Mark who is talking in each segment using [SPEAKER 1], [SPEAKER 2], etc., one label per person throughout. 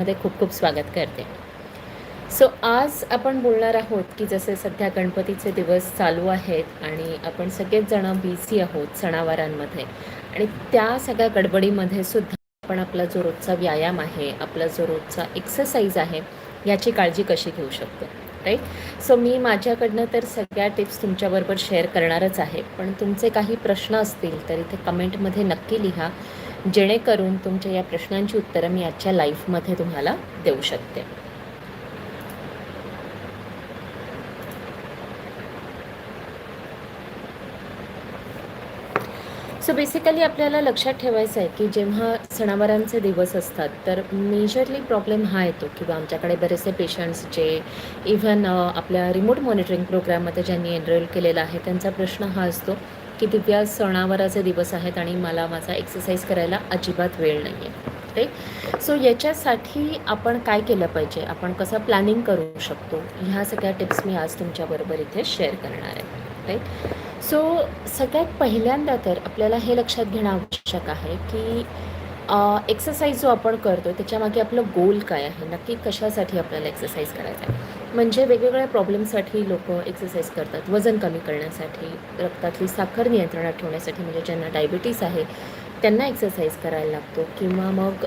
[SPEAKER 1] मध्ये खूप खूप स्वागत करते. सो आज आपण बोलणार आहोत की जसे सध्या गणपतीचे दिवस चालू आहेत आणि आपण सगळेच जण बिझी आहोत सणावारांमध्ये आणि त्या सगळ्या गडबडीमध्ये सुद्धा आपण आपला जो रोजचा व्यायाम आहे आपला जो रोजचा एक्सरसाइज आहे याची काळजी कशी घेऊ शकतो राईट सो मी माझ्याकडनं तर सगळ्या टिप्स तुमच्याबरोबर शेअर करणारच आहे पण तुमचे काही प्रश्न असतील तर इथे कमेंटमध्ये नक्की लिहा. जेणेकरून तुमच्या या प्रश्नांची उत्तरं मी आजच्या लाईफमध्ये तुम्हाला देऊ शकते. सो बेसिकली आपल्याला लक्षात ठेवायचं आहे की जेव्हा सणावारांचे दिवस असतात तर मेजरली प्रॉब्लेम हा येतो किंवा आमच्याकडे बरेचसे पेशंट्स जे इव्हन आपल्या रिमोट मॉनिटरिंग प्रोग्राममध्ये ज्यांनी एनरोल केलेला आहे त्यांचा प्रश्न हा असतो की दिव्या सणावाराचे दिवस आहेत आणि मला माझा एक्सरसाइज करायला अजिबात वेळ नाही आहे राईट सो याच्यासाठी आपण काय केलं पाहिजे? आपण कसं प्लॅनिंग करू शकतो? ह्या सगळ्या टिप्स मी आज तुमच्याबरोबर इथे शेअर करणार आहे. राईट सो सगळ्यात पहिल्यांदा तर आपल्याला हे लक्षात घेणं आवश्यक आहे की एक्सरसाइज जो आपण करतो त्याच्यामागे आपलं गोल काय आहे? नक्की कशासाठी आपल्याला एक्सरसाइज करायचा आहे म्हणजे वेगवेगळ्या प्रॉब्लेमसाठी लोक एक्सरसाइज करतात वजन कमी करण्यासाठी रक्तातली साखर नियंत्रणात ठेवण्यासाठी म्हणजे ज्यांना डायबिटीस आहे त्यांना एक्सरसाइज करायला लागतो. किंवा मग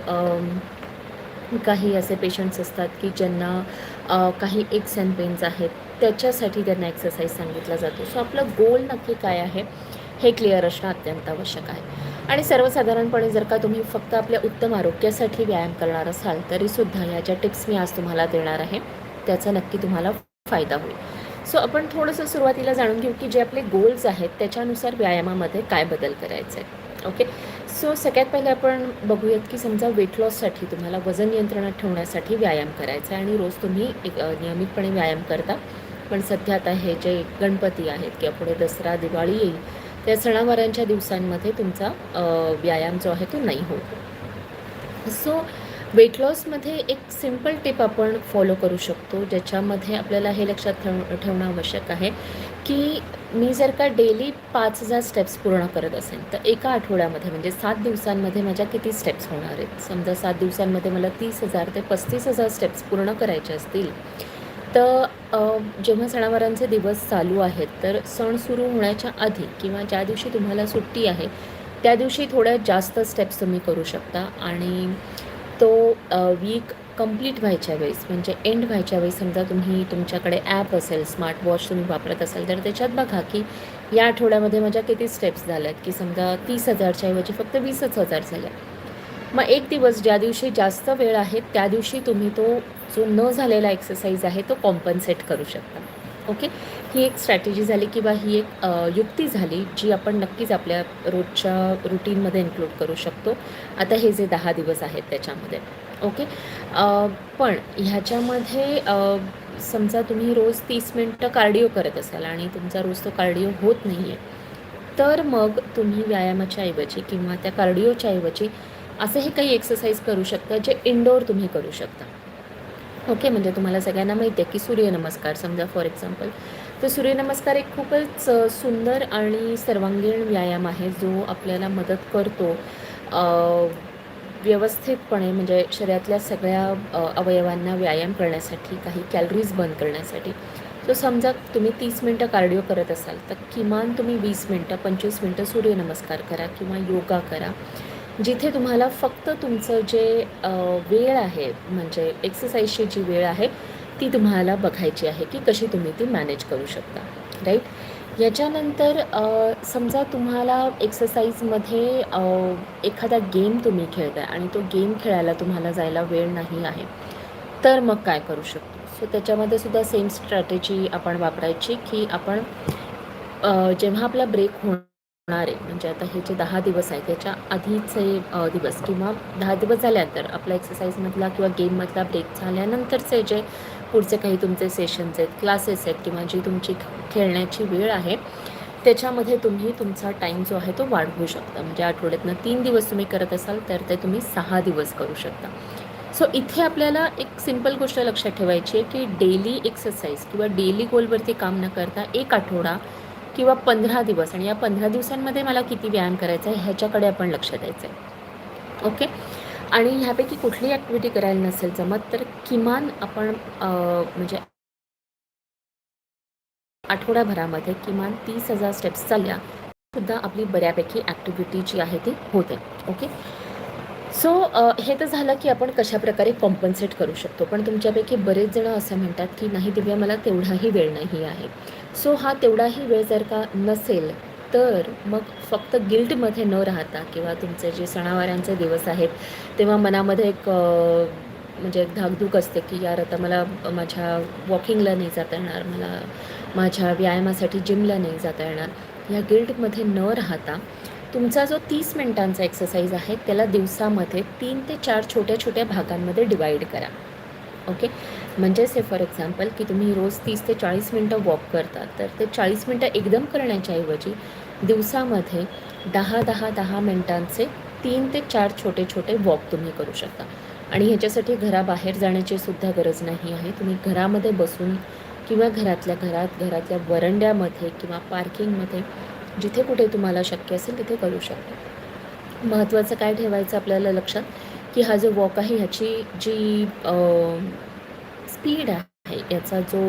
[SPEAKER 1] काही असे पेशंट्स असतात की ज्यांना काही एक्स अँड पेन्स आहेत त्याच्यासाठी त्यांना एक्सरसाइज सांगितला जातो. सो आपलं गोल नक्की काय आहे हे क्लिअर असणं अत्यंत आवश्यक आहे. आणि सर्वसाधारणपणे जर का तुम्ही फक्त आपल्या उत्तम आरोग्यासाठी व्यायाम करणार असाल तरीसुद्धा ह्या ज्या टिप्स मी आज तुम्हाला देणार आहे त्याचा नक्की तुम्हाला फायदा होईल. सो आपण थोडंसं सुरुवातीला जाणून घेऊ की जे आपले गोल्स आहेत त्याच्यानुसार व्यायामामध्ये काय बदल करायचे आहेत. ओके सो सगळ्यात पहिले आपण बघूयात की समजा वेट लॉससाठी तुम्हाला वजन नियंत्रणात ठेवण्यासाठी व्यायाम करायचा आहे आणि रोज तुम्ही एक नियमितपणे व्यायाम करता. पण सध्या आता हे जे गणपती आहेत किंवा पुढे दसरा दिवाळी येईल त्या सणावारांच्या दिवसांमध्ये तुमचा व्यायाम जो आहे तो नाही होतो. सो वेट लॉसमध्ये एक सिंपल टिप आपण फॉलो करू शकतो ज्याच्यामध्ये आपल्याला हे लक्षात ठेव ठेवणं आवश्यक आहे की मी जर का डेली पाच हजार स्टेप्स पूर्ण करत असेल तर एका आठवड्यामध्ये म्हणजे सात दिवसांमध्ये माझ्या किती स्टेप्स होणार आहेत? समजा सात दिवसांमध्ये मला तीस हजार ते पस्तीस हजार स्टेप्स पूर्ण करायचे असतील तर जेव्हा सणावारांचे दिवस चालू आहेत तर सण सुरू होण्याच्या आधी किंवा ज्या दिवशी तुम्हाला सुट्टी आहे त्या दिवशी थोड्या जास्त स्टेप्स तुम्ही करू शकता आणि तो वीक कंप्लीट व्हायच्या वेळेस म्हणजे एंड व्हायच्या वेळेस समजा तुम्ही तुमच्याकडे ॲप असेल स्मार्ट वॉच तुम्ही वापरत असाल तर त्याच्यात बघा की या आठवड्यामध्ये माझ्या किती स्टेप्स झाल्यात की समजा तीस हजारच्या ऐवजी फक्त वीसच हजार झाल्या मग एक दिवस ज्या दिवशी जास्त वेळ आहे त्या दिवशी तुम्ही तो जो न झालेला एक्सरसाइज आहे तो कॉम्पन्सेट करू शकता. ओके ही एक स्ट्रॅटेजी झाली किंवा ही एक युक्ती झाली जी आपण नक्कीच आपल्या रोजच्या रुटीनमध्ये इन्क्लूड करू शकतो. आता हे जे दहा दिवस आहेत त्याच्यामध्ये. ओके पण ह्याच्यामध्ये समजा तुम्ही रोज तीस मिनटं कार्डिओ करत असाल आणि तुमचा रोज तो कार्डिओ होत नाही आहे तर मग तुम्ही व्यायामाच्या ऐवजी किंवा त्या कार्डिओच्या ऐवजी असेही काही एक्सरसाइज करू शकता जे इंडोर तुम्ही करू शकता. ओके म्हणजे तुम्हाला सगळ्यांना माहिती आहे की सूर्यनमस्कार समजा फॉर एक्झाम्पल तर सूर्यनमस्कार एक खूपच सुंदर आणि सर्वांगीण व्यायाम आहे जो आपल्याला मदत करतो व्यवस्थितपणे म्हणजे शरीरातल्या सगळ्या अवयवांना व्यायाम करण्यासाठी काही कॅलरीज बर्न करण्यासाठी. सो समजा तुम्ही तीस मिनटं कार्डिओ करत असाल तर किमान तुम्ही वीस मिनटं पंचवीस मिनटं सूर्यनमस्कार करा किंवा योगा करा. जिथे तुम्हाला फक्त तुमचं जे वेळ आहे म्हणजे एक्सरसाइजची जी वेळ आहे ती तुम्हाला बघायची आहे की कशी तुम्ही ती मॅनेज करू शकता राईट याच्यानंतर समजा तुम्हाला एक्सरसाइजमध्ये एखादा गेम तुम्ही खेळताय आणि तो गेम खेळायला तुम्हाला जायला वेळ नाही आहे तर मग काय करू शकतो? सो त्याच्यामध्ये सुद्धा सेम स्ट्रॅटेजी आपण वापरायची की आपण जेव्हा आपला ब्रेक होणार आहे. म्हणजे आता हे जे दहा दिवस आहेत त्याच्या आधीचे दिवस किंवा दहा दिवस झाल्यानंतर आपला एक्सरसाइजमधला किंवा गेममधला ब्रेक झाल्यानंतरचे जे पुढचे काही तुमचे सेशन्स आहेत क्लासेस आहेत किंवा जी तुमची खेळण्याची वेळ आहे त्याच्यामध्ये तुम्ही तुमचा टाईम जो आहे तो वाढवू शकता. म्हणजे आठवड्यातनं तीन दिवस तुम्ही करत असाल तर ते तुम्ही सहा दिवस करू शकता. सो इथे आपल्याला एक सिंपल गोष्ट लक्षात ठेवायची आहे की डेली एक्सरसाइज किंवा डेली गोलवरती काम न करता एक आठवडा किंवा पंधरा दिवस आणि या पंधरा दिवसांमध्ये मला किती व्यायाम करायचा आहे ह्याच्याकडे आपण लक्ष द्यायचं आहे ओके? आणि ह्यापैकी कुठली ॲक्टिव्हिटी करायला नसेल जमत तर किमान आपण म्हणजे आठवड्याभरामध्ये किमान तीस हजार स्टेप्स चालल्या सुद्धा आपली बऱ्यापैकी ॲक्टिव्हिटी जी आहे ती होते. ओके? सो हे तर झालं की आपण कशाप्रकारे कॉम्पन्सेट करू शकतो. पण तुमच्यापैकी बरेच जण असं म्हणतात की नाही दिव्या मला तेवढाही वेळ नाही आहे. सो हा तेवढाही वेळ जर का नसेल तर मग फक्त गिल्टमध्ये न राहता किंवा तुमचे जे सणावारांचे दिवस आहेत तेव्हा मनामध्ये एक म्हणजे एक धाकधूक असते की यार आता मला माझ्या वॉकिंगला नाही जाता येणार. मला माझ्या व्यायामासाठी जिमला नाही जाता येणार. या गिल्टमध्ये न राहता तुमचा जो तीस मिनिटांचा एक्सरसाइज आहे त्याला दिवसामध्ये तीन ते चार छोट्या छोट्या भागांमध्ये डिवाईड करा. ओके म्हणजेच हे फॉर एक्झाम्पल की तुम्ही रोज तीस ते चाळीस मिनटं वॉक करता तर ते चाळीस मिनटं एकदम करण्याच्या ऐवजी दिवसामध्ये दहा दहा दहा मिनटांचे तीन ते चार छोटे छोटे वॉक तुम्ही करू शकता. आणि ह्याच्यासाठी घराबाहेर जाण्याची सुद्धा गरज नाही आहे. तुम्ही घरामध्ये बसून किंवा घरातल्या घरात घरातल्या वरंड्यामध्ये किंवा पार्किंगमध्ये जिथे कुठे तुम्हाला शक्य असेल तिथे करू शकता. महत्त्वाचं काय ठेवायचं आपल्याला लक्षात की हा जो वॉक आहे ह्याची जी स्पीड आहे याचा जो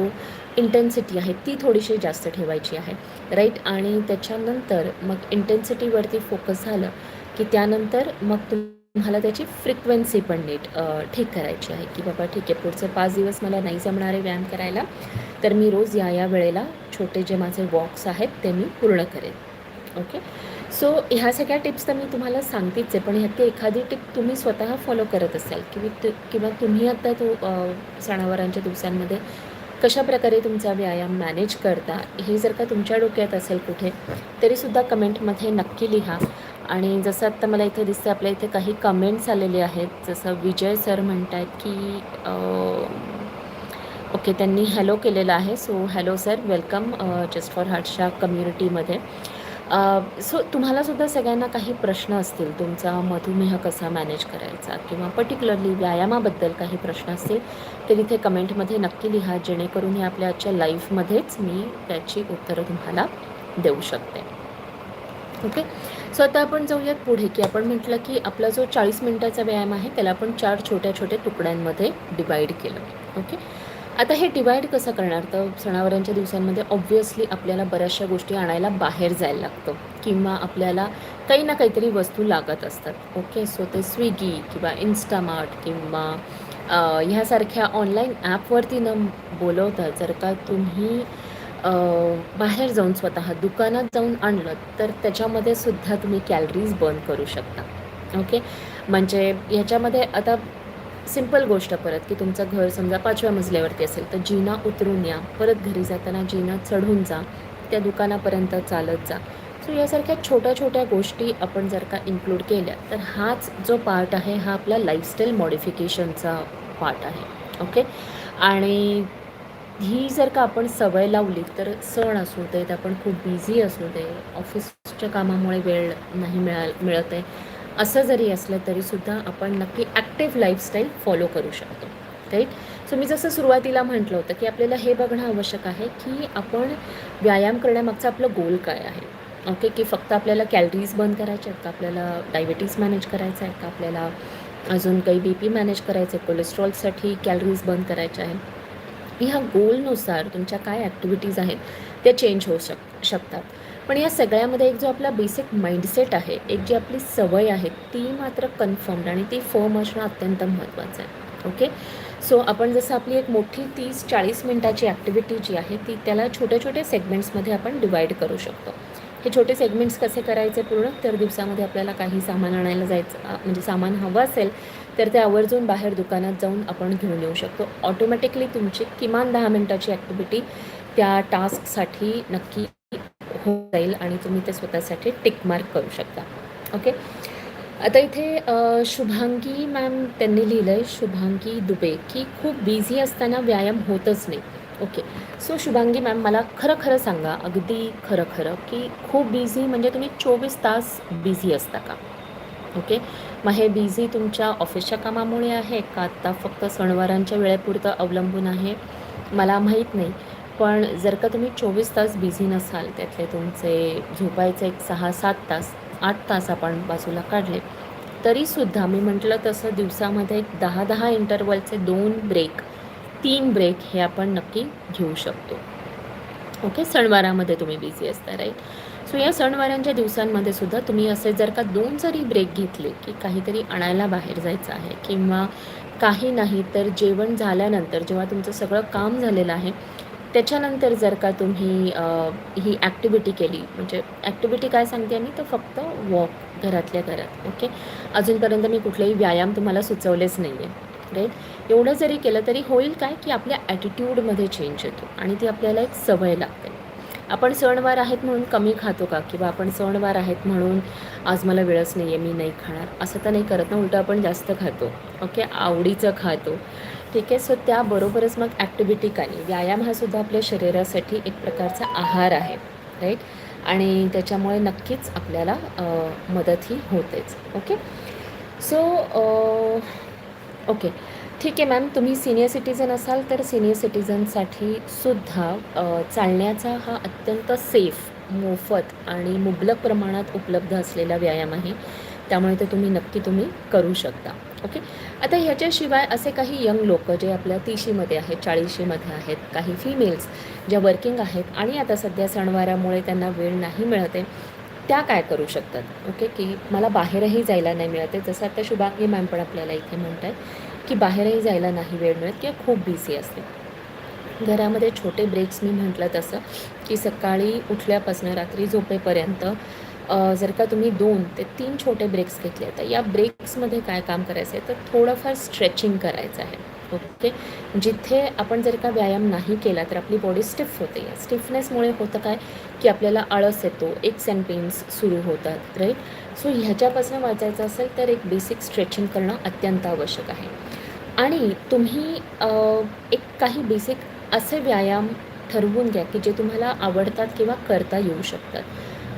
[SPEAKER 1] इंटेन्सिटी आहे ती थोडीशी जास्त ठेवायची आहे. राईट आणि त्याच्यानंतर मग इंटेन्सिटीवरती फोकस झालं की त्यानंतर मग तुम्ही तुम्हाला त्याची फ्रिक्वेन्सी पण नीट ठीक करायची आहे की बाबा ठीक आहे पुढचे पाच दिवस मला नाही जमणारे व्यायाम करायला तर मी रोज या या वेळेला छोटे जे माझे वॉक्स आहेत ते मी पूर्ण करेन. ओके सो ह्या सगळ्या टिप्स तर मी तुम्हाला सांगतेच आहे पण ह्यातली एखादी टिप तुम्ही स्वतः फॉलो करत असाल किंवा किंवा तुम्ही आता तो सणावारांच्या दिवसांमध्ये कशाप्रकारे तुमचा व्यायाम मॅनेज करता हे जर का तुमच्या डोक्यात असेल कुठे तरीसुद्धा कमेंटमध्ये नक्की लिहा. आणि जसं आत्ता मला इथे दिसतं आपल्या इथे काही कमेंट्स आलेले आहेत. जसं विजय सर म्हणत आहेत की ओके त्यांनी हॅलो केलेलं आहे. So hello sir welcome just for हार्टशा कम्युनिटीमध्ये सो तुम्हालासुद्धा सगळ्यांना काही प्रश्न असतील तुमचा मधुमेह कसा मॅनेज करायचा किंवा पर्टिक्युलरली व्यायामाबद्दल काही प्रश्न असतील तर इथे कमेंटमध्ये नक्की लिहा. जेणेकरून हे आपल्या आजच्या लाईफमध्येच मी त्याची उत्तरं तुम्हाला देऊ शकते. ओके सो आता आपण जाऊयात पुढे की आपण म्हटलं की आपला जो चाळीस मिनटाचा व्यायाम आहे त्याला आपण चार छोट्या छोट्या तुकड्यांमध्ये डिवाईड केलं. ओके आता हे डिवाईड कसं करणार? तर सणावारांच्या दिवसांमध्ये ऑब्व्हियसली आपल्याला बऱ्याचशा गोष्टी आणायला बाहेर जायला लागतं किंवा आपल्याला काही ना काहीतरी वस्तू लागत असतात. ओके सो ते स्विगी किंवा इन्स्टामार्ट किंवा ह्यासारख्या ऑनलाईन ॲपवरती न बोलवता जर का तुम्ही बाहेर जाऊन स्वतः दुकानात जाऊन आणलं तर त्याच्यामध्ये सुद्धा तुम्ही कॅलरीज बर्न करू शकता. ओके म्हणजे ह्याच्यामध्ये आता सिंपल गोष्ट परत की तुमचं घर समजा पाचव्या मजल्यावरती असेल तर जिना उतरून या. परत घरी जाताना जिना चढून जा. त्या दुकानापर्यंत चालत जा. सो यासारख्या छोट्या छोट्या गोष्टी आपण जर का इन्क्लूड केल्या तर हाच जो पार्ट आहे हा आपला लाईफस्टाईल मॉडिफिकेशनचा पार्ट आहे. ओके आणि ही जर का आपण सवय लावली तर सण असू देत आपण खूप बिझी असू दे ऑफिसच्या कामामुळे वेळ नाही मिळा मिळत आहे असं जरी असलं तरीसुद्धा आपण नक्की ॲक्टिव्ह लाईफस्टाईल फॉलो करू शकतो. राईट सो मी जसं सुरुवातीला म्हटलं होतं की आपल्याला हे बघणं आवश्यक आहे की आपण व्यायाम करण्यामागचं आपलं गोल काय आहे? ओके की फक्त आपल्याला कॅलरीज बंद करायच्या आहेत का? आपल्याला डायबिटीज मॅनेज करायचं आहे का? आपल्याला अजून काही बी पी मॅनेज करायचं आहे कोलेस्ट्रॉलसाठी कॅलरीज बंद करायच्या आहेत? ह्या गोलनुसार तुमच्या काय ॲक्टिव्हिटीज आहेत त्या चेंज होऊ शक शकतात. पण या सगळ्यामध्ये एक जो आपला बेसिक माइंडसेट आहे एक जी आपली सवय आहे ती मात्र कन्फर्म्ड आणि ती फर्म असणं अत्यंत महत्त्वाचं आहे. ओके सो आपण जसं आपली एक मोठी तीस चाळीस मिनटाची ॲक्टिव्हिटी जी आहे ती त्याला छोट्या छोट्या सेगमेंट्समध्ये आपण डिवाईड करू शकतो. हे छोटे सेगमेंट्स कसे करायचे पूर्ण? तर दिवसामध्ये आपल्याला काही सामान आणायला जायचं म्हणजे सामान हवं असेल तर ते आवर्जून बाहेर दुकानात जाऊन आपण घेऊन येऊ शकतो. ऑटोमॅटिकली तुमची किमान दहा मिनटाची ॲक्टिव्हिटी त्या टास्कसाठी नक्की होऊन जाईल आणि तुम्ही ते स्वतःसाठी टिक मार्क करू शकता. ओके आता इथे शुभांगी मॅम त्यांनी लिहिलं आहे शुभांगी दुबे की खूप बिझी असताना व्यायाम होतच नाही. ओके सो शुभांगी मॅम मला खरं खरं सांगा अगदी खरं खरं की खूप बिझी म्हणजे तुम्ही चोवीस तास बिझी असता का? ओके मग हे बिझी तुमच्या ऑफिसच्या कामामुळे आहे का? आत्ता फक्त सणवारांच्या वेळेपुरतं अवलंबून आहे? मला माहीत नाही. पण जर का तुम्ही चोवीस तास बिझी नसाल त्यातले तुमचे झोपायचे एक सहा सात तास आठ तास आपण बाजूला काढले तरीसुद्धा मी म्हटलं तसं दिवसामध्ये एक दहा दहा इंटरवलचे दोन ब्रेक तीन ब्रेक हे आपण नक्की घेऊ शकतो. ओके सणवारामध्ये तुम्ही बिझी असता राईट सो या सणवारांच्या दिवसांमध्ये सुद्धा तुम्ही असे जर का दोन जरी ब्रेक घेतले की काहीतरी आणायला बाहेर जायचं आहे किंवा काही नाही तर जेवण झाल्यानंतर जेव्हा तुमचं सगळं काम झालेलं आहे त्याच्यानंतर जर का तुम्ही ही ॲक्टिव्हिटी केली म्हणजे ॲक्टिव्हिटी काय सांगते मी? तर फक्त वॉक घरातल्या घरात ओके अजूनपर्यंत मी कुठलेही व्यायाम तुम्हाला सुचवलेच नाही आहे राईट एवढं जरी केलं तरी होईल काय की आपल्या ॲटिट्यूडमध्ये चेंज येतो आणि ती आपल्याला एक सवय लागते. आपण सणवार आहेत म्हणून कमी खातो का? किंवा आपण सणवार आहेत म्हणून आज मला वेळच नाही आहे मी नाही खाणार. असं तर नाही करत ना उलटं आपण जास्त खातो. ओके? आवडीचं खातो. ठीक आहे? सो त्याबरोबरच मग ॲक्टिव्हिटी काही व्यायाम हा सुद्धा आपल्या शरीरासाठी एक प्रकारचा आहार आहे राईट आणि त्याच्यामुळे नक्कीच आपल्याला मदत मदतही होतेच. ओके? So okay. ठीक आहे मॅम तुम्ही सिनियर सिटीजन असाल तर सिनियर सिटीजनसाठी सुद्धा चालण्याचा हा अत्यंत सेफ मोफत आणि मुबलक प्रमाणात उपलब्ध असलेला व्यायाम आहे. त्यामुळे ते तुम्ही नक्की तुम्ही करू शकता. ओके आता ह्याच्याशिवाय असे काही यंग लोक जे आपल्या तीशीमध्ये आहेत चाळीशीमध्ये आहेत काही फिमेल्स ज्या वर्किंग आहेत आणि आता सध्या सणवारामुळे त्यांना वेळ नाही मिळत आहे त्या काय करू शकतात? ओके की मला बाहेरही जायला नाही मिळत. आहे जसं आता शुभांगी मॅम पण आपल्याला इथे म्हणत आहेत की बाहेरही जायला नाही वेळ मिळत किंवा खूप बिझी असते. घरामध्ये छोटे ब्रेक्स मी म्हटलं तसं की सकाळी उठल्यापासून रात्री झोपेपर्यंत जर का तुम्ही दोन ते तीन छोटे ब्रेक्स घेतले तर या ब्रेक्समध्ये काय काम करायचं आहे तर थोडंफार स्ट्रेचिंग करायचं आहे. ओके जिथे आपण जर का व्यायाम नाही केला तर आपली बॉडी स्टिफ होते. या स्टिफनेसमुळे होतं काय? की आपल्याला आळस येतो एक्स अँड पेन्स सुरू होतात राईट सो ह्याच्यापासून वाचायचं असेल तर एक बेसिक स्ट्रेचिंग करणं अत्यंत आवश्यक आहे. आणि तुम्ही एक काही बेसिक असे व्यायाम ठरवून घ्या की जे तुम्हाला आवडतात किंवा करता येऊ शकतात.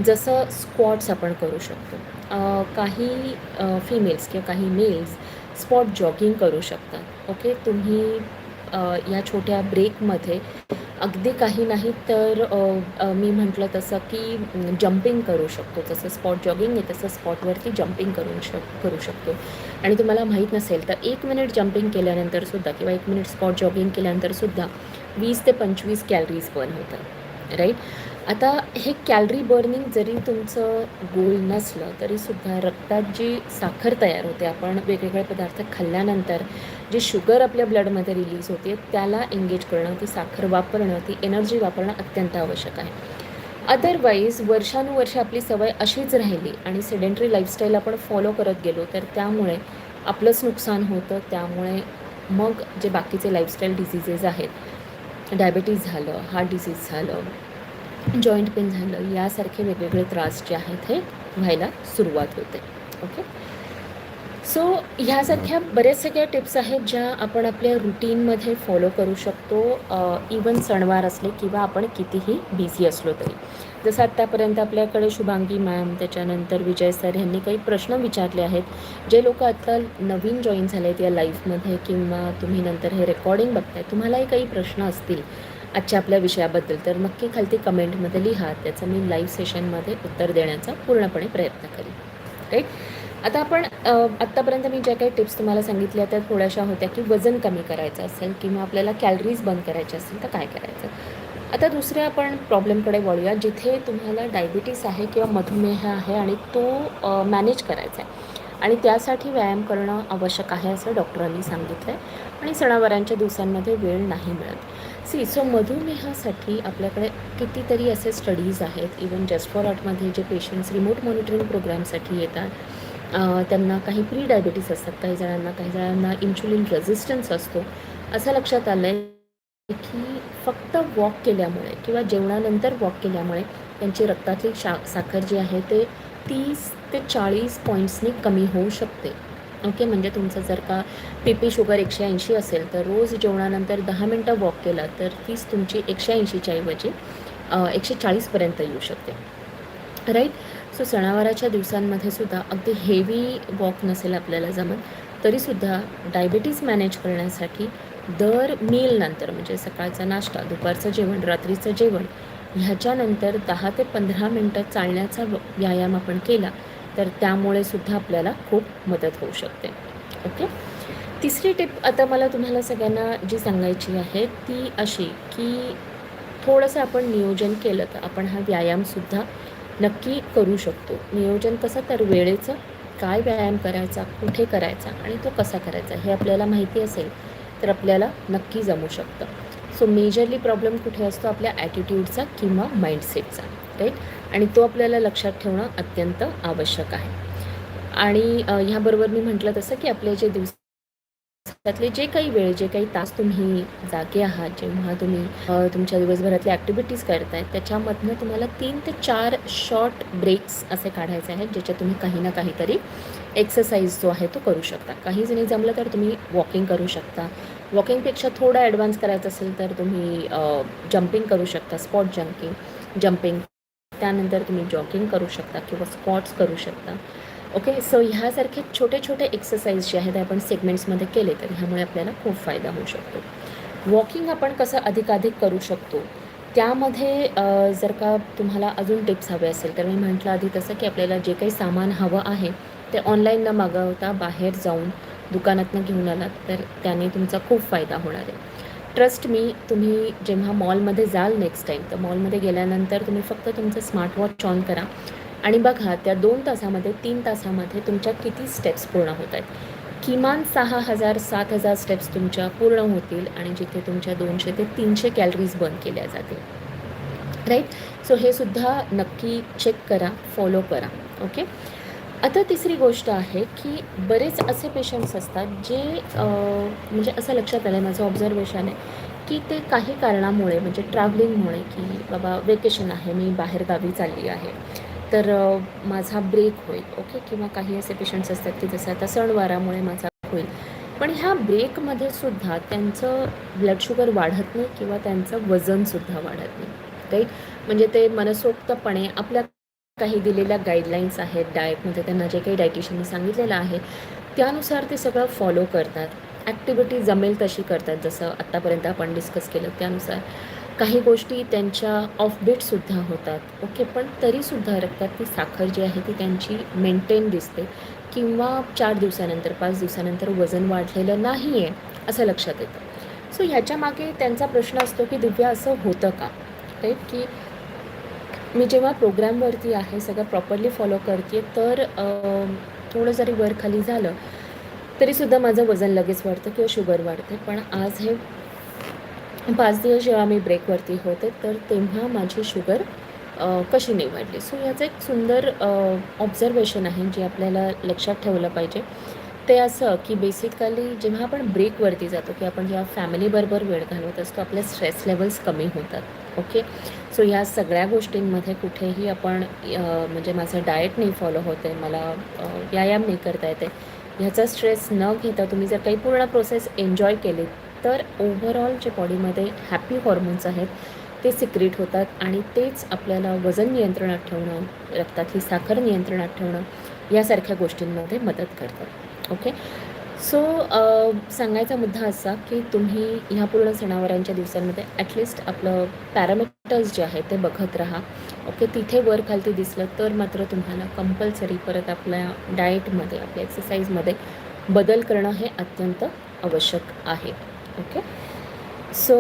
[SPEAKER 1] जसं स्क्वॉट्स आपण करू शकतो. काही फिमेल्स किंवा काही मेल्स स्पॉट जॉगिंग करू शकतात. ओके तुम्ही या छोट्या ब्रेकमध्ये अगदी काही नाही तर मी म्हटलं तसं की जम्पिंग करू शकतो. जसं स्पॉट जॉगिंग आहे तसं स्पॉटवरती जम्पिंग करू शक करू शकतो. आणि तुम्हाला माहीत नसेल तर एक मिनिट जम्पिंग केल्यानंतरसुद्धा किंवा एक मिनिट स्पॉट जॉगिंग केल्यानंतरसुद्धा वीस ते पंचवीस कॅलरीज बर्न होतात. राईट? आता हे कॅलरी बर्निंग जरी तुमचं गोल नसलं तरीसुद्धा रक्तात जी साखर तयार होते आपण वेगवेगळे पदार्थ खाल्ल्यानंतर जी शुगर आपल्या ब्लडमध्ये रिलीज होते त्याला एंगेज करणं ती साखर वापरणं ती एनर्जी वापरणं अत्यंत आवश्यक आहे. अदरवाईज वर्षानुवर्ष आपली सवय अशीच राहिली आणि सेडेंटरी लाईफस्टाईल आपण फॉलो करत गेलो तर त्यामुळे आपलंच नुकसान होतं. त्यामुळे मग जे बाकीचे लाईफस्टाईल डिझिजेस आहेत डायबिटीज झालं हार्ट डिसीज झालं जॉईंट पेन झालं यासारखे वेगवेगळे त्रास जे आहेत हे व्हायला सुरुवात होते. ओके सो ह्यासारख्या बऱ्याच सगळ्या टिप्स आहेत ज्या आपण आपल्या रुटीनमध्ये फॉलो करू शकतो इवन सणवार असले किंवा आपण कितीही बिझी असलो तरी. जसं आत्तापर्यंत आपल्याकडे शुभांगी मॅम त्याच्यानंतर विजय सर यांनी काही प्रश्न विचारले आहेत. जे लोक आत्ता नवीन जॉईन झाले आहेत या लाईफमध्ये किंवा तुम्ही नंतर हे रेकॉर्डिंग बघताय तुम्हालाही काही प्रश्न असतील आजच्या आपल्या विषयाबद्दल तर नक्की खालती कमेंटमध्ये लिहा. त्याचं मी लाईव्ह सेशनमध्ये उत्तर देण्याचा पूर्णपणे प्रयत्न करेन. राईट आता आपण आत्तापर्यंत मी ज्या काही टिप्स तुम्हाला सांगितल्या त्या थोड्याशा होत्या की वजन कमी करायचं असेल किंवा आपल्याला कॅलरीज बंद करायचे असेल तर काय करायचं? आता दुसऱ्या आपण प्रॉब्लेमकडे वळूया जिथे तुम्हाला डायबिटीस आहे किंवा मधुमेह आहे आणि तो मॅनेज करायचा आहे. आणि त्यासाठी व्यायाम करणं आवश्यक आहे असं डॉक्टरांनी सांगितलं आहे आणि सणावारांच्या दिवसांमध्ये वेळ नाही मिळत. सी सो मधुमेहासाठी आपल्याकडे कितीतरी असे स्टडीज आहेत इवन जस्ट फॉर आर्टमध्ये जे पेशंट्स रिमोट मॉनिटरिंग प्रोग्रामसाठी येतात त्यांना काही प्री डायबिटीस असतात काही जणांना काही जणांना इन्शुलिन रेझिस्टन्स असतो. असं लक्षात आलं आहे की फक्त वॉक केल्यामुळे किंवा जेवणानंतर वॉक केल्यामुळे त्यांची रक्तातली शा साखर जी आहे ते तीस ते चाळीस पॉईंट्सनी कमी होऊ शकते. ओके? म्हणजे तुमचं जर का पी पी शुगर एकशे ऐंशी असेल तर रोज जेवणानंतर दहा मिनटं वॉक केला तर तीच तुमची एकशे ऐंशीच्या ऐवजी एकशे चाळीसपर्यंत येऊ शकते. राईट सो सणावाराच्या दिवसांमध्ये सुद्धा अगदी हेवी वॉक नसेल आपल्याला जमत तरीसुद्धा डायबिटीज मॅनेज करण्यासाठी दर मीलनंतर म्हणजे सकाळचा नाश्ता दुपारचं जेवण रात्रीचं जेवण ह्याच्यानंतर दहा ते पंधरा मिनटं चालण्याचा व- व्यायाम आपण केला तर त्यामुळे सुद्धा आपल्याला खूप मदत होऊ शकते. ओके तिसरी टिप आता मला तुम्हाला सगळ्यांना जी सांगायची आहे ती अशी की थोडंसं आपण नियोजन केलं तर आपण हा व्यायामसुद्धा नक्की करू शकतो. नियोजन कसं? तर वेळेचं काय व्यायाम करायचा? कुठे करायचा? आणि तो कसा करायचा? हे आपल्याला माहिती असेल तर आपल्याला नक्की जमू शकतं. सो मेजरली प्रॉब्लेम कुठे असतो? आपल्या ॲटिट्यूडचा किंवा माइंडसेटचा राईट आणि तो आपल्याला लक्षात ठेवणं अत्यंत आवश्यक आहे. आणि ह्याबरोबर मी म्हटलं तसं की आपले जे त्यातले जे काही वेळ जे काही तास तुम्ही जागे आहात जेव्हा तुम्ही तुमच्या दिवसभरातल्या ॲक्टिव्हिटीज करताय त्याच्यामधनं तुम्हाला तीन ते चार शॉर्ट ब्रेक्स असे काढायचे आहेत ज्याच्यात तुम्ही काही ना काहीतरी एक्सरसाइज जो आहे तो करू शकता. काहीच नाही जमलं तर तुम्ही वॉकिंग करू शकता. वॉकिंगपेक्षा थोडं ॲडव्हान्स करायचं असेल तर तुम्ही जम्पिंग करू शकता स्पॉट जम्पिंग जम्पिंग त्यानंतर तुम्ही जॉगिंग करू शकता किंवा स्पॉट्स करू शकता. ओके सो ह्यासारखे छोटे छोटे एक्सरसाइज जे आहेत आपण सेगमेंट्समध्ये केले तर ह्यामुळे आपल्याला खूप फायदा होऊ शकतो. वॉकिंग आपण कसं अधिकाधिक करू शकतो? त्यामध्ये जर का तुम्हाला अजून टिप्स हवे असेल तर मी म्हटलं आधी तसं की आपल्याला जे काही सामान हवं आहे ते ऑनलाईन न मागवता बाहेर जाऊन दुकानातनं घेऊन आलात तर त्याने तुमचा खूप फायदा होणार आहे. ट्रस्ट मी तुम्ही जेव्हा मॉलमध्ये जाल नेक्स्ट टाईम तर मॉलमध्ये गेल्यानंतर तुम्ही फक्त तुमचं स्मार्टवॉच ऑन करा. आणि बघा त्या दोन तासामध्ये तीन तासामध्ये तुमच्या किती स्टेप्स पूर्ण होत आहेत. किमान सहा हजार सात हजार स्टेप्स तुमच्या पूर्ण होतील आणि जिथे तुमच्या दोनशे ते तीनशे कॅलरीज बर्न केल्या जातील. राईट सो हे सुद्धा नक्की चेक करा फॉलो करा. ओके आता तिसरी गोष्ट आहे की बरेच असे पेशंट्स असतात जे म्हणजे असं लक्षात आलं आहे माझं ऑब्झर्वेशन आहे की ते काही कारणामुळे म्हणजे ट्रॅव्हलिंगमुळे की बाबा वेकेशन आहे मी बाहेरगावी चालली आहे. तर माझा ब्रेक होईल ओके किंवा काही असे पेशंट्स असतात की जसं आता सणवारामुळे माझा होईल. पण ह्या ब्रेकमध्ये सुद्धा त्यांचं ब्लड शुगर वाढत नाही किंवा त्यांचं वजनसुद्धा वाढत नाही राईट म्हणजे ते मनसोक्तपणे आपल्या काही दिलेल्या गाईडलाईन्स आहेत डाएटमध्ये त्यांना जे काही डायटिशियनने सांगितलेलं आहे त्यानुसार ते सगळं फॉलो करतात. ॲक्टिव्हिटी जमेल तशी करतात जसं आत्तापर्यंत आपण डिस्कस केलं त्यानुसार. काही गोष्टी त्यांच्या ऑफबीटसुद्धा होतात. ओके पण तरीसुद्धा रक्तातली साखर जी आहे ती त्यांची मेंटेन दिसते. किंवा चार दिवसानंतर पाच दिवसानंतर वजन वाढलेलं नाही आहे असं लक्षात येतं. सो ह्याच्या मागे त्यांचा प्रश्न असतो की दिव्या असं होतं का? राईट की मी जेव्हा प्रोग्रामवरती आहे सगळं प्रॉपरली फॉलो करते तर थोडं जरी वर खाली झालं तरीसुद्धा माझं वजन लगेच वाढतं किंवा शुगर वाढते. पण आज हे पाच दिवस जेव्हा मी ब्रेकवरती होते तर तेव्हा माझी शुगर कशी नाही वाढली सो याचं एक सुंदर ऑब्झर्वेशन आहे जे आपल्याला लक्षात ठेवलं पाहिजे. ते असं की बेसिकली जेव्हा आपण ब्रेकवरती जातो की आपण जेव्हा फॅमिलीबरोबर वेळ घालवत असतो आपले स्ट्रेस लेवल्स कमी होतात ओके सो ह्या सगळ्या गोष्टींमध्ये कुठेही आपण म्हणजे माझं डाएट नाही फॉलो होते मला व्यायाम नाही करता येते ह्याचा स्ट्रेस न घेता तुम्ही जर काही पूर्ण प्रोसेस एन्जॉय केली तर ओव्हरऑल जे बॉडीमध्ये हॅपी हॉर्मोन्स आहेत ते सिक्रेट होतात आणि तेच आपल्याला वजन नियंत्रणात ठेवणं रक्तातली साखर नियंत्रणात ठेवणं यासारख्या गोष्टींमध्ये मदत करतात ओके सो सांगायचा मुद्दा असा की तुम्ही ह्या पूर्ण सणावारांच्या दिवसांमध्ये ॲटलिस्ट आपलं पॅरामीटर्स जे आहे ते बघत राहा. ओके तिथे वर खालती दिसलं तर मात्र तुम्हाला कंपल्सरी परत आपल्या डाएटमध्ये आपल्या एक्सरसाइजमध्ये बदल करणं हे अत्यंत आवश्यक आहे. ओके सो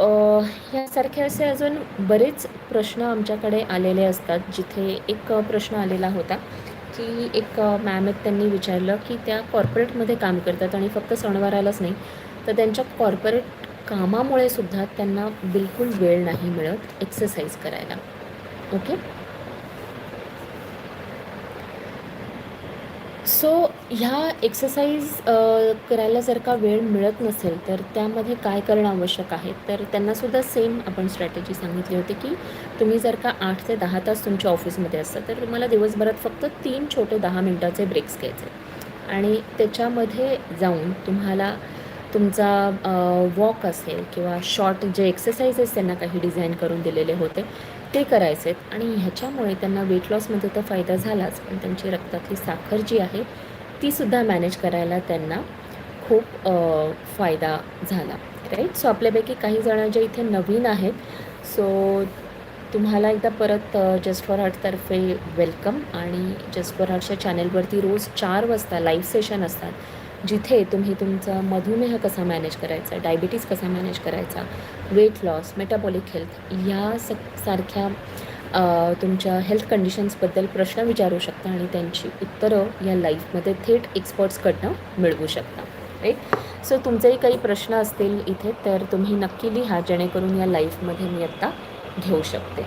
[SPEAKER 1] uh, यासारखे असे अजून बरेच प्रश्न आमच्याकडे आलेले असतात जिथे एक प्रश्न आलेला होता की एक मॅम आहेत त्यांनी विचारलं की त्या कॉर्पोरेटमध्ये काम करतात आणि फक्त सणवारालाच नाही तर त्यांच्या कॉर्पोरेट कामामुळे सुद्धा त्यांना बिलकुल वेळ नाही मिळत एक्सरसाइज करायला. ओके सो ह्या एक्सरसाइज करायला जर का वेळ मिळत नसेल तर त्यामध्ये काय करणं आवश्यक आहे? तर त्यांनासुद्धा सेम आपण स्ट्रॅटेजी सांगितली होती की तुम्ही जर का आठ ते दहा तास तुमच्या ऑफिसमध्ये असता तर तुम्हाला दिवसभरात फक्त तीन छोटे दहा मिनटाचे ब्रेक्स घ्यायचे. आणि त्याच्यामध्ये जाऊन तुम्हाला तुमचा वॉक असेल किंवा शॉर्ट जे एक्सरसाइजेस त्यांना काही डिझाईन करून दिलेले होते ते करायचे आहेत आणि ह्याच्यामुळे त्यांना वेट लॉसमध्ये तर फायदा झालाच पण त्यांची रक्तातली साखर जी आहे तीसुद्धा मॅनेज करायला त्यांना खूप फायदा झाला. राईट सो आपल्यापैकी काही जण जे इथे नवीन आहेत सो तुम्हाला एकदा परत जस्ट फॉर हार्टतर्फे वेलकम आणि जस्ट फॉर हार्टच्या चॅनेलवरती रोज चार वाजता लाईव्ह सेशन असतात. जिथे तुम्ही तुमचा मधुमेह कसा मॅनेज करायचा डायबिटीज कसा मॅनेज करायचा वेट लॉस मेटाबॉलिक हेल्थ या स सारख्या तुमच्या हेल्थ कंडिशन्सबद्दल प्रश्न विचारू शकता आणि त्यांची उत्तरं या लाईफमध्ये थेट एक्सपर्ट्सकडनं मिळवू शकता. राईट सो तुमचेही काही प्रश्न असतील इथे तर तुम्ही नक्की लिहा जेणेकरून या लाईफमध्ये मी आत्ता घेऊ शकते.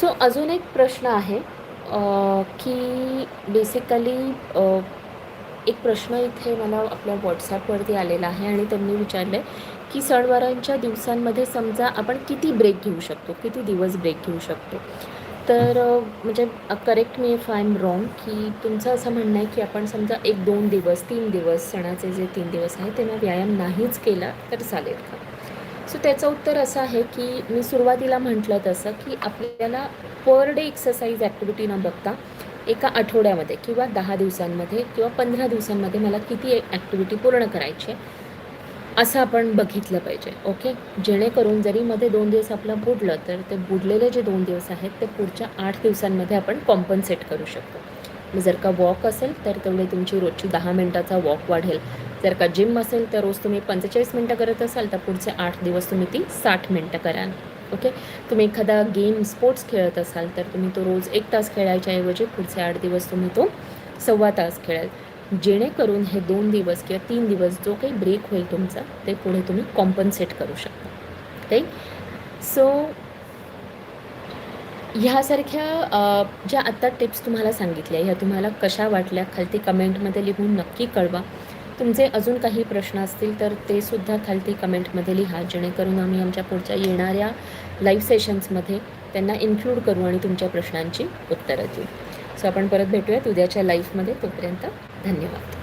[SPEAKER 1] सो अजून एक प्रश्न आहे की बेसिकली एक प्रश्न इथे मला आपल्या व्हॉट्सॲपवरती आलेला आहे आणि त्यांनी विचारलं आहे की सणवारांच्या दिवसांमध्ये समजा आपण किती ब्रेक घेऊ शकतो किती दिवस ब्रेक घेऊ शकतो? तर म्हणजे correct me if I am wrong की तुमचं असं म्हणणं आहे की आपण समजा एक दोन दिवस तीन दिवस सणाचे जे तीन दिवस आहे तेव्हा व्यायाम नाहीच केला तर चालेल का? सो त्याचं उत्तर असं आहे की मी सुरुवातीला म्हटलं तसं की आपल्याला पर डे एक्सरसाइज ॲक्टिव्हिटी न बघता एका आठवड्यामध्ये किंवा दहा दिवसांमध्ये किंवा पंधरा दिवसांमध्ये मला किती ॲक्टिव्हिटी पूर्ण करायची आहे असं आपण बघितलं पाहिजे ओके जेणेकरून जरी मध्ये दोन दिवस आपलं बुडलं तर ते बुडलेले जे दोन दिवस आहेत ते पुढच्या आठ दिवसांमध्ये आपण कॉम्पन्सेट करू शकतो. मग जर का वॉक असेल तर तेवढे तुमची रोजची दहा मिनटाचा वॉक वाढेल. जर का जिम असेल तर रोज तुम्ही पंचेचाळीस मिनटं करत असाल तर पुढचे आठ दिवस तुम्ही ती साठ मिनटं कराल. ओके तुम्ही एखादा गेम स्पोर्ट्स खेळत असाल तर तुम्ही तो रोज एक तास खेळायच्या ऐवजी पुढचे आठ दिवस तुम्ही तो सव्वा तास खेळाल. जेणेकरून हे दोन दिवस किंवा तीन दिवस जो काही ब्रेक होईल तुमचा ते पुढे तुम्ही कॉम्पन्सेट करू शकता. राईट सो ह्यासारख्या ज्या आत्ता टिप्स तुम्हाला सांगितल्या ह्या तुम्हाला कशा वाटल्या खालती कमेंटमध्ये लिहून नक्की कळवा. तुमचे अजून काही प्रश्न असतील तर ते सुद्धा खालती कमेंटमध्ये लिहा जेणेकरून आम्ही आमच्या पुढच्या येणाऱ्या लाईव्ह सेशन्समध्ये त्यांना इन्क्लूड करू आणि तुमच्या प्रश्नांची उत्तरं देऊ. सो आपण परत भेटूयात उद्याच्या लाईफमध्ये तोपर्यंत धन्यवाद.